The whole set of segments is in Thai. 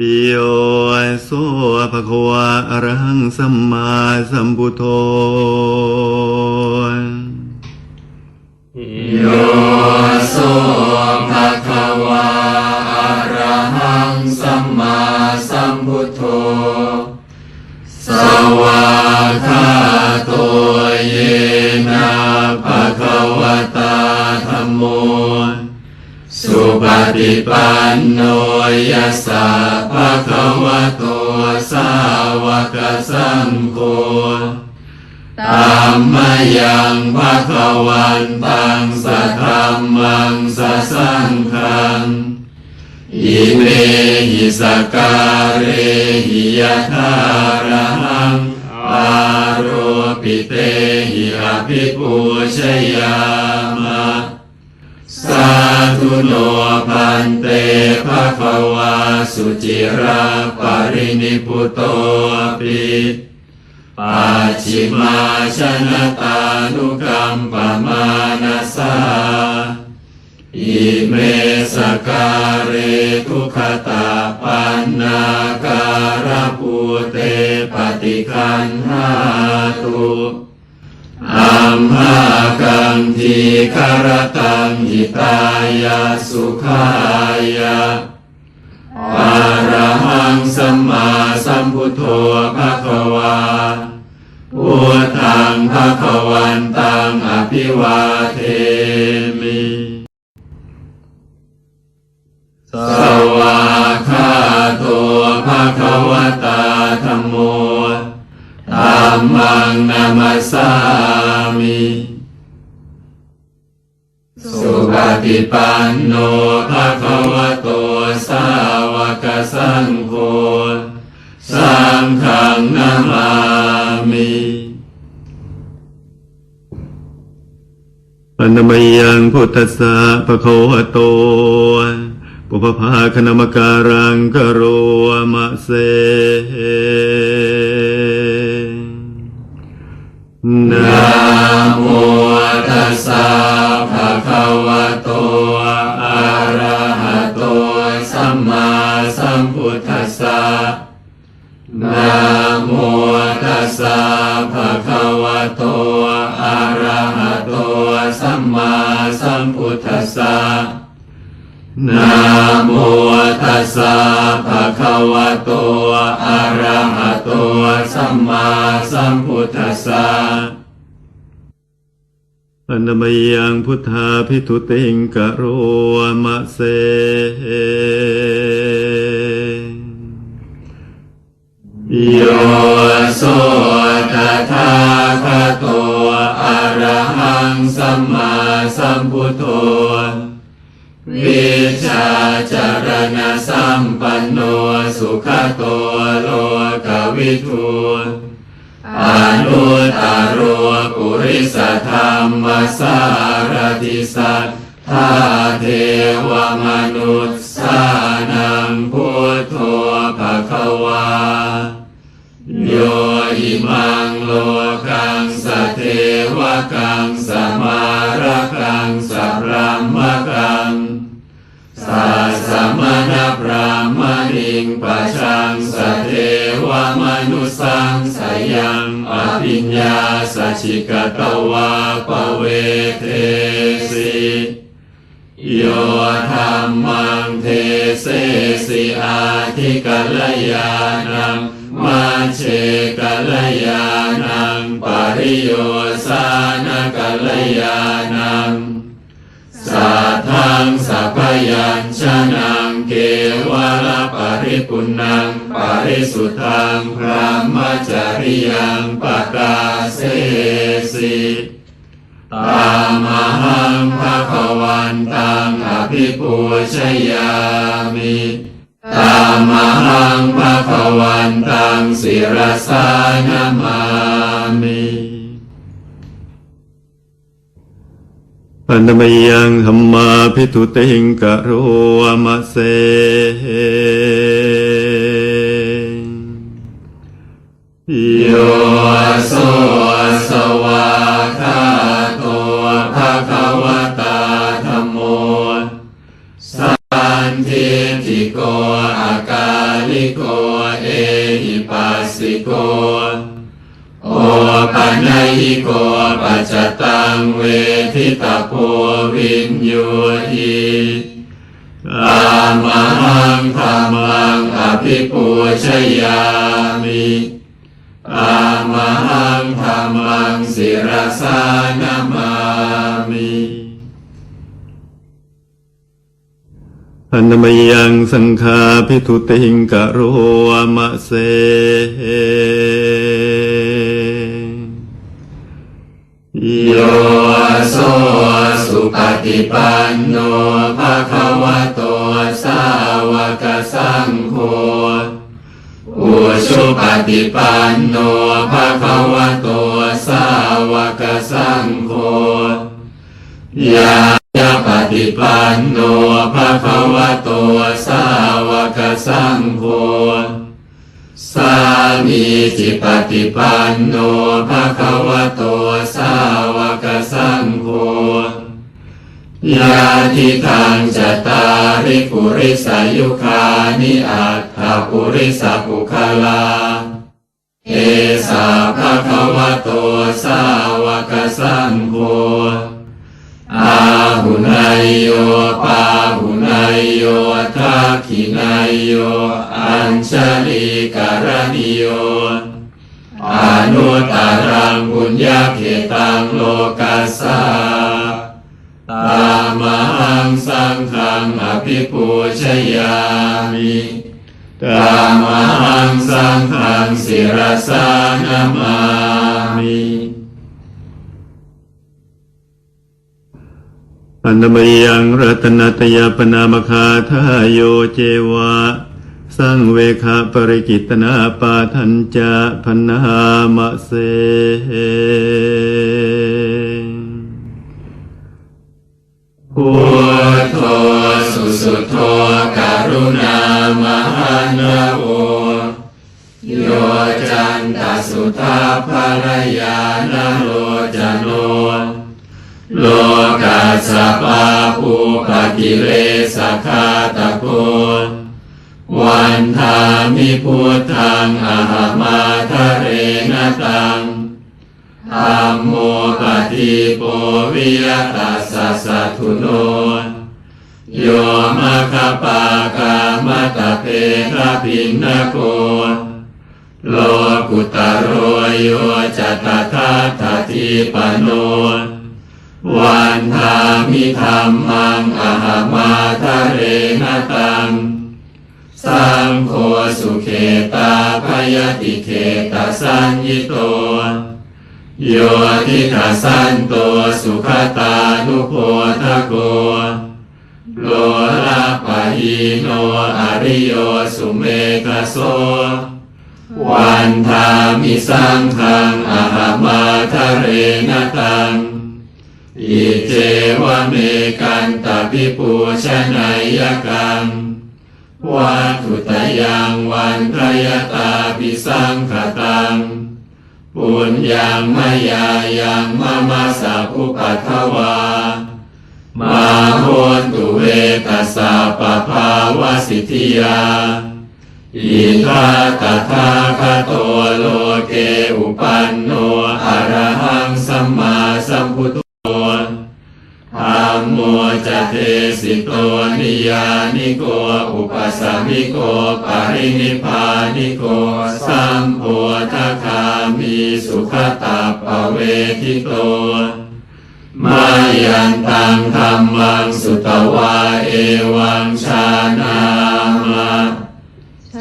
โยโสภะคะวะอระหังสัมมาสัมพุทโธโยโสภะคะวะอระหังสัมมาสัมพุทโธ สวากขาโตเยนะภะคะวะตาธัมโม สุปฏิปันโนยัสสะภะคะวะโตสาวกสังโฆตัมมยังภะคะวันตังสัทธัมมังสัสสังฆังอิเมหิสการเรหิยะทารังปารโรปิเตหิอภิปูชยามะ นเตภะคะวาสุจิราปรินิพุโตปิปัจฉิมาชนะตานุกัมปมานาสาอิเมสการเรทุขตาปันนาการภูเตปฏิคันหาตุอัมหากัง ทีคารตังหิตายาสุขายาปาระหังสัมมาสัมพุทโธภะคะวาพุทธังภะคะวันตังอภิวาเทมิสวากขาโตภะคะวตาธัมโมธัมมังนามัสสามิ ฏิปันโนภะคะวะโตสาวกสังโฆสังฆังนามามิปนมยังพุทธสสะภะคะวะโตปุพพาคณมการังกโรมะเสนะนโมตัสสะภะคะวะ ตัสสะภะคะวะโตอะระหะโตสัมมาสัมพุทธัสสะปนมยังพุทธาพิทุติงกโรมะเสโยโสตถาคโตอะระหังสัมมาสัมพุทโธ วิชาจารณสัมปันโนสุขโตโลกวิทูอนุตารโรปุริสธรรมสารติสัทธาเทวมนุษ ชิกตวาปเวเทสิโยธรรมังเทเสสิอาทิกัลยานังมาเชกัลยานังปริโยสานกัลยานังสัทธังสัพยัญชนะเกวลปริปุณัง ริสุทธังพระมจริยังปกาเสสิตามหังภะคะวันตังอภิปูชยามิตามหังภะคะวันตังศิรสานามามิปนมยังธรรมาพิทุติงกะโรมะเส โยโสสวาคาโตภะคะวตาธัมโมสันทิติโกอากาลิโกเอหิปัสสิโก โอปัญญิโกปัจจตังเวทิตาโพวินโยหิอามหังธรรมังอภิปูชยามิามหังธรรมังศิรสานามามิอันนมยังสังฆาพิทุติงกะโรมะเสโยโสสุปฏิปันโนภะคะวะโตสาวกสังโฆอุ ชุปฏิปันโนภะคะวะโตสาวกสังโฆยายาปฏิปันโนภะคะวะโตสาวกสังโฆสามีจิปฏิปันโนภะคะวะโตสาวกสังโฆยาทิทางจตาริปุริสายุคานิอั ตถปุริสปุคลาเอสาภะคะวะโตสาวกสังโฆอาหุนายโยปาหุนายโยทักขินายโย อัญชลีการณิโยอนุตตรังบุญญาเขตังโลกัสสาตามหังสังฆังอภิปูชยามิ ตามังสังฆังศิรสานามามิอันนมยังรัตนตยปนามคาทายโยเจวะสังเวคาปริกิตนาปาทัญจะพนามะเสพุทโธ สุสุโธการุณามหันโวโยจันตสุทาภรยานโลจโนโลกัสปาภูปกิเลสคาตะโกวันทามิพุทธังอหมาทะเรนตังธัมโมปฏิโปวิยตัสสะทุโน ยมะคปากามะตะเพทะพินนโกโลกุตโรโยจัตตทัตถทิปโนวันทามิธรรมังอาหามาทะเรนะตังสังโฆสุเขตาพยติเขตาสัญญิโตโยทิทัสันโตสุขตานุโพทะโก ลลาปะหิโนอริโยสุเมกะโสวันทามิสังขังอาหามาทะเรนตัง อิเจวเมกันตะพิปูชนัยยกังวัตถุตยังวันทยตาปิสังขตัง ปุญญังมายายังมะมาสาภุปัทวา มาโหนตุเวตัสสะปะภาวสิทธิยาอิทาตถาคโตโลเกอุปันโนอะระหังสัมมาสัมพุทโธธัมโมจเทสิโตนิยานิโกอุปสามิโกปรินิพพานิโกสัมโพธคามีสุขตาปเวทิโต มายันตังธรรมังสุตวาเอวังชานามา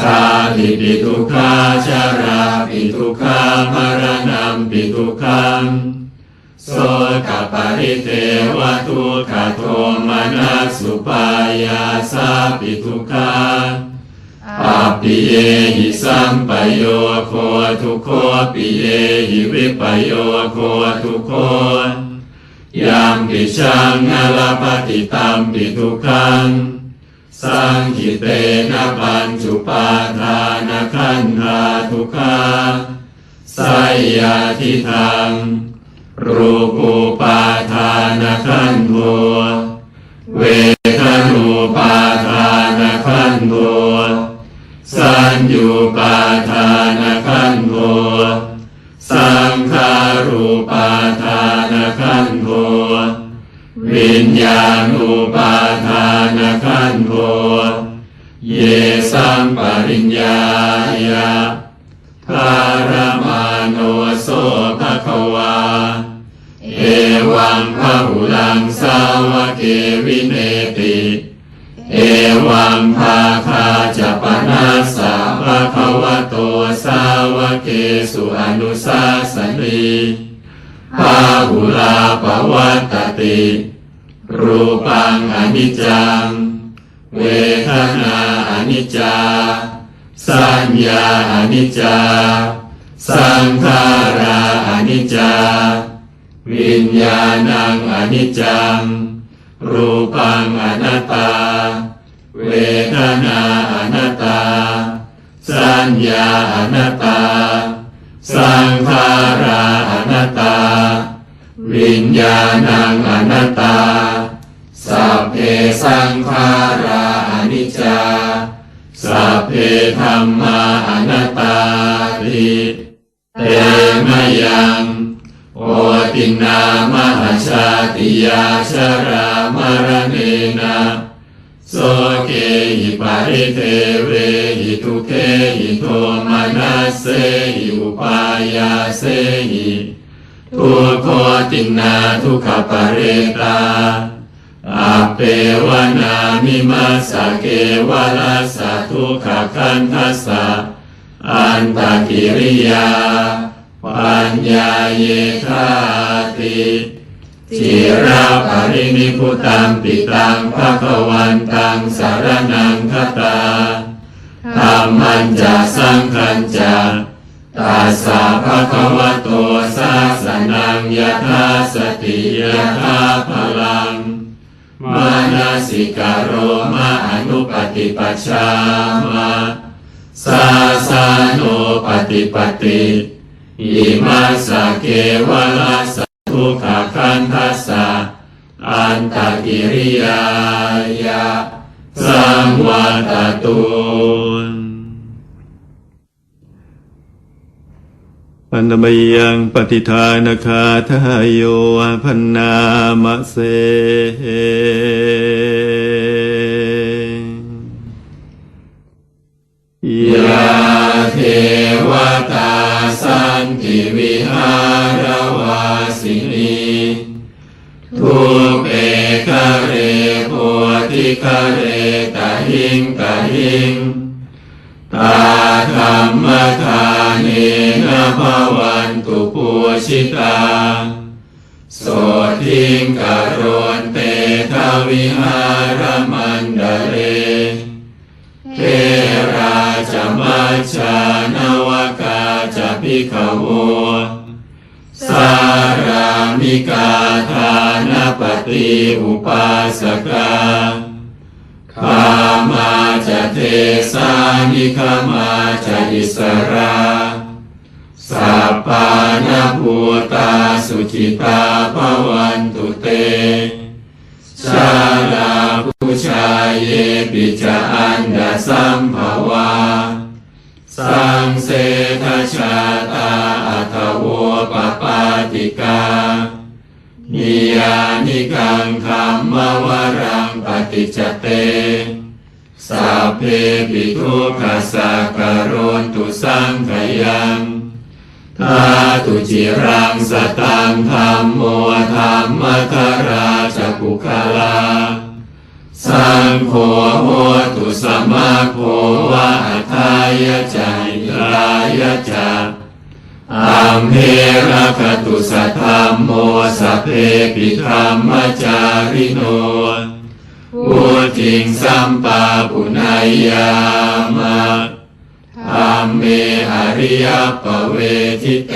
ชาติปิทุกขาชาราปิทุกขามรณะปิทุกขังโสกปริเทวทุกขโทมานัสสุปายาสาปิทุกขาปัปปิเยหิสัมปโยโคทุโคปิเยหิวิปโยโคทุโค ยามปิชังนาลปฏิตัมปิทุกขังสังคิเตนะปัญจุปาทานขันธาทุกขาไสยาทิทังรูปูปาทานขันโทเว ญญายะทารมาโนโสภะควา เอวังพหุลังสาวกเกวินเนติ เอวังภาคาจะปนาสาภะคะวโตสาวกเกสุอนุสาสนีพาหุลาปวัตติ รูปังอนิจจัง เวทนาอนิจจา สัญญาอนิจจา สังขาราอนิจจา วิญญาณังอนิจจัง รูปังอนัตตา เวทนาอนัตตา สัญญาอนัตตา สังขาราอนัตตา วิญญาณังอนัตตา สัพเพสังขาราอนิจจา สัพเพธรรมาอนัตตาติเตมะยังโอตินามหาชาติยาชรามรณเนนะโสเกหิปาริเทเวหิทุเกหิโทมานัสเสหิอุปายาเสหิทุโคตินาทุขปาเรตา อาเปวนามิมาสเกวลาสะทุกขคันทัสสะอันตกิริยา ปัญญาเยธาติจิราปรินิพุตังปิตังภะคะวันตังสารนังคตาธรรมันจะสังคัญจะตาสาภะคะวะโตสาสนังยะธาสติยะธาพลัง มานาสิกาโรมาอนุปฏิปัชามาสาสาโนปฏิปติอิมาสเกวลาสทุกขคันทัสสะอันตกิริยายะสังวาตตุ ปันมยังปฏิทานคาทายโยพันนามะเสยาเทวตาสันติวิหารวาสินีทุเปคะเรโพธิคะเรตหิงตหิง ตาธรรมทา ภวันตุปูชิตาโสทิงกโรนเตทวิหารมันดเรเทราจมัจจานวกาจะพิขโวสารามิกาทานปฏิอุปาสกาขามาจะเทสานิคามาจะอิสรา สัพพานาภูตาสุจิตาภวันตุเตชาลาผู้ชายเยปิจาอันดาสัมภวาสังเสทชาตาอัทโวปปาติกานิยานิกังคำมวรังปฏิจเตสัพเพปิทุกขสักกโรนตุสังขยัง ทาตุจิรังสตังธรรมโมธรรมทราจะกุคลา สังโฆโหตุสมมาโควะทายะจายรายะจาอัมเพระคตุสัทธรรมโมสเพปิธรรมจาริโนพุทิงสัมปาปุณายยามะ มเมอริยปเวทิเต